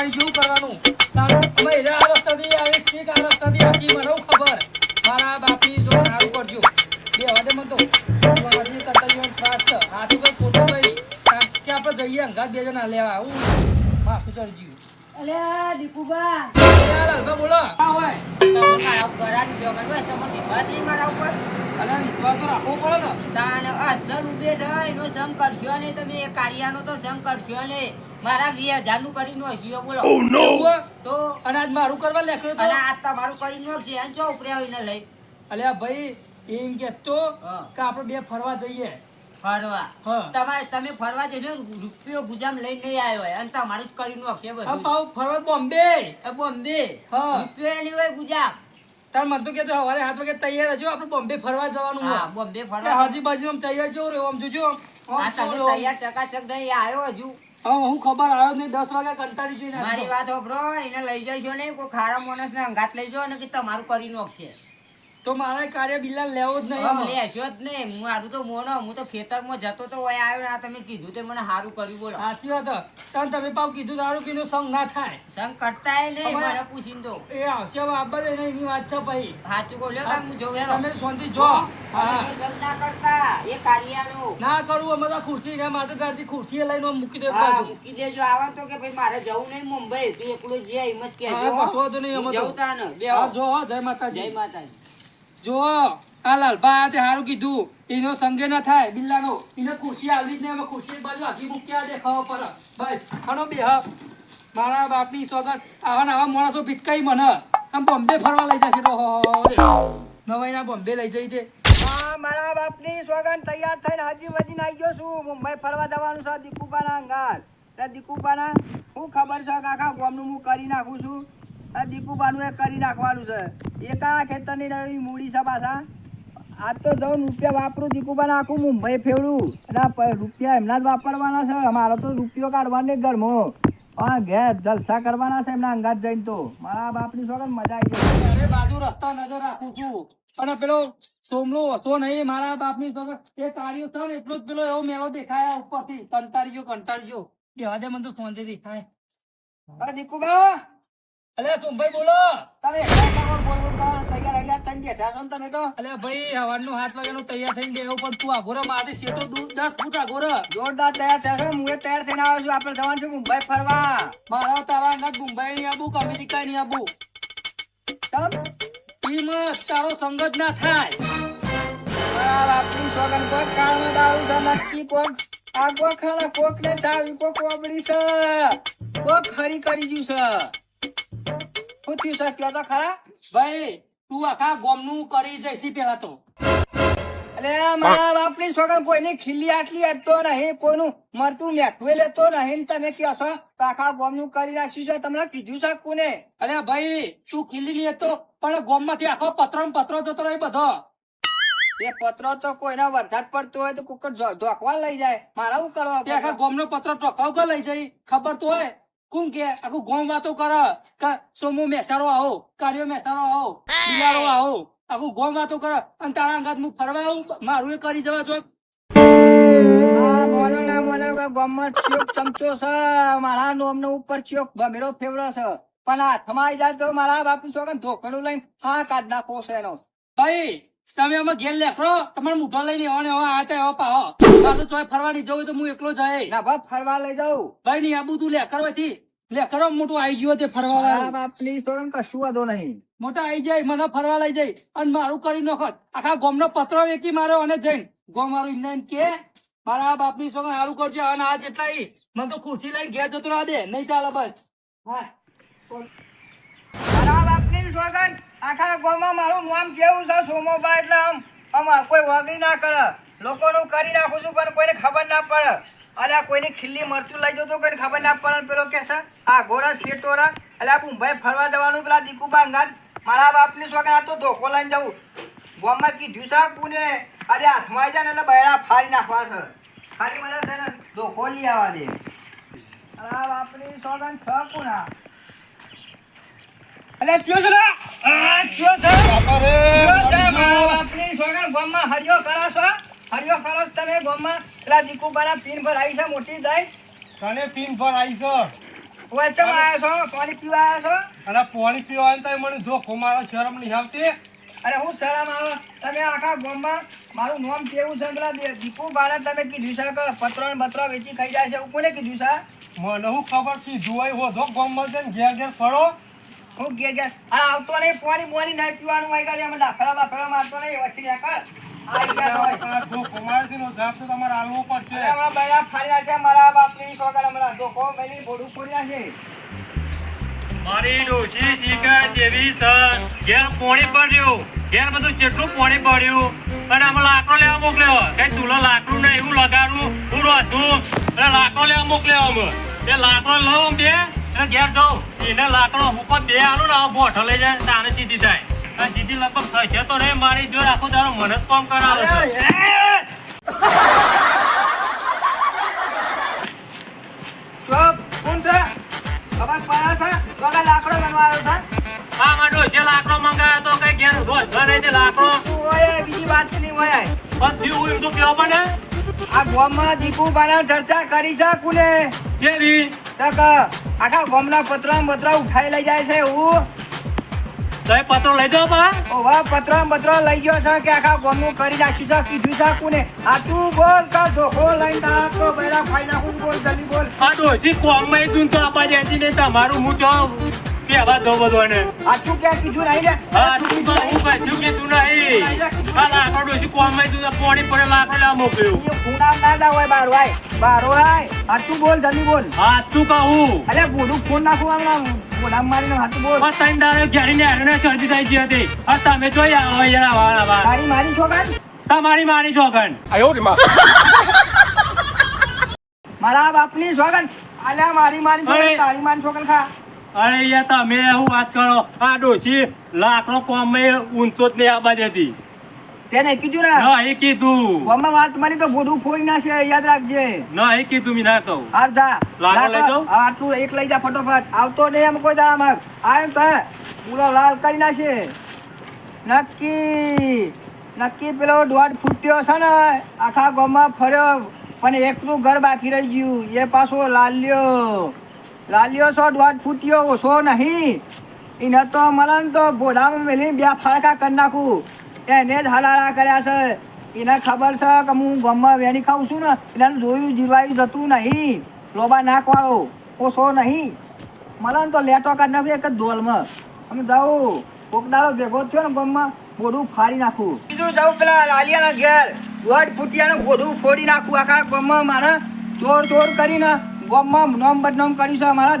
તમારે શું કરવાનું? તારું અમે એના આ રસ્તાથી આવે છે કે આ રસ્તાથી આસી મને ખબર? મારા બાપની શું સારું કરજો. બે હવે દે મને તો હજી તંતરીઓનો ત્રાસ છે હાથું કોઈ ખોટું નહીં કારણ કે આપણે જઈએ અંગાત બે જણા લેવા આવું. માફી ચડજી અલ્યા દીકુબા લાલભા બોલો. હા હોય. તમે મારા ઉપર ઘરાની જોગન બસ તમને વિશ્વાસ નહીં મારા ઉપર અલ્યા વિશ્વાસ તો રાખવો પડે ને. તાન અસર ઉભે રહે એનો સંગ કરશો ને તમે એ કાર્યનો તો સંગ કરશો ને મારા વીસ હજારનું કરી નો હસ્યો બોલો. એવું હોય? તો? અને મારું કરવા લેખડો તો? અને આ તમારું કરી નો છે જો ઉપરે આવીને લઈ? અલ્યા ભાઈ એમ કહેતો હા. કે આપણે બે ફરવા જઈએ. ફરવા? તમારે તમે ફરવા જશો ને રૂપિયો ગુજામ લઈને નહીં આવ્યો હોય અને તમારું જ કરી નો છે બધું ફરવા બોમ્બે. બોમ્બે? હા. રૂપિયો નહીં હોય ગુજામ. તાર મન તો કહેતો સવારે હાથ વાગે તૈયાર હજો આપણે બોમ્બે ફરવા જવાનું હા બોમ્બે ફરવા હાજી બાજી આમ તૈયાર છો રે આમ જોજો. હા તમે. તૈયાર ચકાચક નહીં આવ્યો હજુ. હા હું ખબર આવ્યો નહીં દસ વાગે કંટાળી છું ને મારી વાત હોભરો એને લઈ જઈશો ને કોઈ ખારા માણસ ને અંગાત લઈ જાઓ ને કે તમારું કરી નાખશે. તો મારે કાર્ય બિલ્લા લેવો જ નહીં. લેશો જ નહીં. હું આરું તો મોનો હું તો ખેતરમાં જતો તો ઓય આવ્યો ને આ તમે કીધું તે મને સારું કર્યું બોલો. સાચી વાત તન તમે પાવ કીધું તારું કીધું સંગ ના થાય. સંગ કરતા નહીં મને પૂછીને તો એ આવશે બાબર એ એની વાત છે ભાઈ. સાચું બોલ્યો તમે હું જોવે તમે શાંતિ જો. ના કરતા. એ કાર્યાનો ના કરું અમે તો ખુરશી ને માટે ત્યાંથી ખુરશી લઈને મૂકી દે એક હા બાજુ મૂકી દેજો. આવા તો કે ભાઈ મારે જવું નહીં મુંબઈ. તું એકલો જે એમ જ કહેજો કશો નહીં, અમે તો. તાને. બે હા, જો જય માતાજી. જય માતાજી. જો આ લાલભા તે સારું કીધું. એનો સંગે ના થાય. બિલ્લાનો એને ખુરશી આવી જ નહીં અમે ખુરશી બાજુ આખી મૂક્યા દેખાવા પર. બસ. ખણો બે હા મારા બાપની સોગન આવા ને આવા માણસો ભીટકાઈ મને. આમ બોમ્બે ફરવા લઈ જશે તો નવાઈના બોમ્બે લઈ જઈ દે. મારા બાપની સોગન તૈયાર થઈને હજી વધીને આવી ગયો છું. મુંબઈ ફરવા જવાનું છે દીકુબાના અંગાર. દીકુબાના, હું ખબર છે કે આખા ગામનું હું કરી નાખું છું? આ એ કરી નાખવાનું છે. એકા ખેતરની નવી મૂડી છે પાછા. આજ તો જઉં રૂપિયા વાપરું દીકુબાના આખું મુંબઈ ફેરવું. અને રૂપિયા એમના જ વાપરવાના છે. અમારો તો રૂપિયો કાઢવાનો જ ઘરમાં. હા ઘેર જલસા કરવાના છે એમના અંગાત જઈને તો. મારા બાપની સોગન મજા આવી ગઈ. અરે બાજુ રસ્તા નજર રાખું છું. અને પેલો સોમલો ઓછો નહીં મારા બાપની સોગન એ કાળિયો છે ને એટલો જ પેલો એવો મેળો દેખાયા ઉપરથી. કંટાળ્યો કંટાળ્યો. કહેવા દે મને તો શાંતિ દેખાય. અરે દીકુબા અલે સુમભાઈ બોલો. તમે કરો તૈયાર એટલે તને જેઠા છો તમે તો અલે ભાઈ સવારનું સાત વાગ્યાનું તૈયાર થઈને ગયો પણ તું આગોરો મારે શેતો દૂર દસ ફૂટ આગોરો જોરદાર તૈયાર થયા છો. હું તૈયાર થઈને આવ્યો છું. આપણે જવાનું છે મુંબઈ ફરવા. મારા તારા અંગત મુંબઈ ની આબુ કે અમેરિકા ની આબુ ચમ ઈમાં તારો સંગત ના થાય. બાપની સોગન કોક કાળમાં દારૂ છે નક્કી કોક આગો ખાના કોક ને ચાવી કોક ઓબડી છે. કોક ખરી કરી ગયું છે. શું થયું કયો તો ખરા? ભાઈ તું આખા ગોમનું કરી જઈશી પેલા તો. અરે મારા બાપની છોકરા કોઈની ખીલી આટલી અડતો નહીં કોઈનું મરતું મેઠવે લેતો નહીં તમે કહો છો? આખા ગોમનું કરી નાખ્યું છે તમને કીધું છે કોને? અરે ભાઈ તું ખીલી હતો પણ ગોમમાંથી આખો પત્રો પત્રો જતો રહ્યો બધો. એ પત્રો તો કોઈનો વરસાદ પડતો હોય તો કુકર ધોકવા લઈ જાય. મારા શું કરવા આખા પત્રો? ગોમ નો પત્ર ટોકાવ કે લઈ જાય ખબર તો હોય. કોણ કે આખું ગોમ વાતો કરે કે સોમુ મેસારો આવો કાર્યો મેસારો આવો બિલારો આવો આખું ગોમ વાતો કરે અને તારા અંગાત હું ફરવા આવું મારું એ કરી જવા છો આ મોનો ના બોલો કે ગામમાં ચોક ચમચો છે મારા નોમનો ઉપર ચોક ભમેરો ફેવરો છે. પણ હાથમાં આવી જાય તો મારા બાપુ છોકરા ધોકડું લઈને હા કાઢ નાખો છે એનો. ભાઈ તમે અમે ઘેર લેખો. તમારે મુઠો લઈને એવા ને આ આતે એવા પાહો મારે તો ચોય ફરવા નહીં જવું તો હું એકલો જાય ના બાપ ફરવા લઈ જાઉં. ભાઈ નહીં આ બધું લેખર હોયથી લેખરો મોટું આવી ગયો તે ફરવા મારા વાળું બાપની કશું વાંધો નહીં. મોટા આવી જાય મને ફરવા લઈ જાય. અને મારું કરી નાખત આખા ગોમનો પત્રો વેકી માર્યો અને જઈને. ગો મારું ઇન્ડિયન કે મારા બાપની સોગન સારું કરજો. અને આ જેટલા ઈ મને તો ખુરશી લઈને ઘેર જતો રહે દે. નહીં ચાલે બસ. હા મારા બાપની છોકરાને આખા ગામમાં મારું નામ કેવું છે સોમોબા? એટલે આમ આમ કોઈ વગડી ના કરે. લોકોનું કરી નાખું છું, પણ કોઈને ખબર ના પડે. અલ્યા કોઈની ખીલ્લી મરચું લઈ જતો કોઈને ખબર ના પડે પેલો કે છે, આ ગોરા શેટોરા. અલ્યા મુંબઈ ફરવા જવાનું, પેલા દીકુબા અંગાત મારા બાપની શોખ આ તો ધોકો લઈને જવું. ગામમાં કીધું છે પુને અરે હાથમાં આવી જાય ને એટલે બૈરા ફાડી નાખવા છે. ખાલી મને ધોકો લઈ આવવા દે. મારા બાપની છોકરા છ કુણા અલ્યા ક્યો છે? આ ચિયો છે? ચિયો છે? મારા બાપની ગામમાં હરિયો કરો છો? હરિયો કરો તમે ગામમાં? પેલા દીકુબાના પીન પર આવી છે મોટી દઈ તને પીન પર આવી છે? આયા છો? પાણી પીવા આયા છો? અને પાણી પીવાનું તો મને ધોખો મારો શરમ નહીં આવતી. અરે હું શરમ આવે? તમે આખા ગામમાં મારું નામ કેવું છે પેલા દીપુ બાળા તમે કીધું છે કે પત્રો ને બત્રો વેચી ખાઈ જાય છે હું કોને કીધું છે? મને હું ખબર છે જોવાય હોધો ગામમાં ને ઘેર ઘેર ફરો. હું ઘેર ઘેર આ આવતો નહીં પાણી મોની નહીં પીવાનું હોય કાલે અમે ડાફડા બાફડા મારતો નહીં વસી રહ્યા કર. મારે ડોશી શીખર જેવી છે ઘેર પોણી પડ્યું. ઘેર બધું કેટલું પોણી પડ્યું. અને આમાં લાકડો લેવા મોકલ્યો. કઈ ચૂલો લાકડું નહીં એવું લગાડું હું રોધું. લાકડો લેવા મોકલ્યો અમે એ લાકડો લઉં બે. અને ઘેર જાઉં. એને લાકડો ઉપર બે આલું ને આ બોઠો લઈ જાય. તાને સીધી જાય આ લગભગ થશે તો નહીં મારી જો આખો તારો મને જ કામ કરાવે છે? કોણ લાકડો બનવા આવ્યો છે મંગાવ્યો તો કઈ ઘેર રોજ ઘરે લાકડો. બીજી વાત નહીં હોય. હું એમ તો કેવો પડે આ ગોમમાં દીપુ બારા ચર્ચા કરી છે કુને કેવી તક આખા ગોમના પતરા બતરા ઉઠાઈ લઈ જાય છે એવું. તો એ પત્રો લઈ જાઓ પા ઓવા પત્ર બતરા લઈ ગયો છે કે આખા ગોમનું કરી નાખ્યું છે કીધું છે કુને આ તું બોલ કા ધોખો લઈને તારા તો બૈરા ફાઈના નાખું બોલ જલ્દી બોલ. આ ડોશી કોમમાં તું તો આપા જતી નહીં તમારું હું તો કહેવા દઉં બધાને આ તું ક્યાં કીધું નહીં લે? હા તું તો હું કશું કે નહીં? આ લાકડો ડોશી કોમમાં તું તો પડે લાકડો લેવા મોકલ્યું. ખૂણા ના ના હોય બારો આય. બારો આય. આ બોલ જલ્દી બોલ. હા તું કહું. અરે બોલું ફોન નાખું હમણાં બોલા મારીને હાથ બોલ. આ ત્રણ દાડે ઘેરીને હેરણે શરદી થઈ ગઈ હતી. આ તમે જોઈ આવો યાર આવા આવા મારી મારી છોકરા? તમારી મારી છોકન મારા બાપની છોકન અલ્યા મારી મારી છોકન તારી મારી છોકન ખા. અરે યાર તમે એવું વાત કરો? આ ડોશી લાકડો કોમમાં ઊંચો જ નહીં આબા દેતી તેને કીધું ને નહીં કીધું. ગામમાં વાત મારી તો બોડું ફોડી નાખશે યાદ રાખજે. નહીં કીધું મી ના કહું. જા. લાકડો લઈ જાઉં? હા તું એક લઈ જા ફટોફટ. આવતો નહીં એમ કોઈ દાડા માં આમ તો પૂરો લાલ કરી નાખશે. નક્કી. નક્કી પેલો દોઢ ફૂટ્યો છે ને આખા ગામમાં ફર્યો પણ એકનું ઘર બાકી રહી ગયું. એ પાછો લાલ્યો. લાલ્યો છો દોઢ ફૂટ્યો ઓછો નહીં. એને તો મને તો ઘોડામાં મેલી બે ફાળકા કરી નાખું. એને જ હલારા કર્યા છે. એને ખબર છે કે હું ગમમાં વેણી ખાઉં છું ને એને જોયું જીરવાયું જતું નહીં. લોબા નાખવાળો ઓછો નહીં. મને તો લેટો કાઢ નાખ્યું એક જ ધોલમાં અમે જાઉં. કોક ભેગો થયો ને ગમમાં બોડું ફાડી નાખું. બીજું જાઉં પેલા લાલિયાના ઘેર. દોઢ ફૂટિયાનું બોડું ફોડી નાખું આખા ગમમાં મારે. ચોર ચોર કરીને ગામમાં નોમ બદનામ કર્યું છે મારા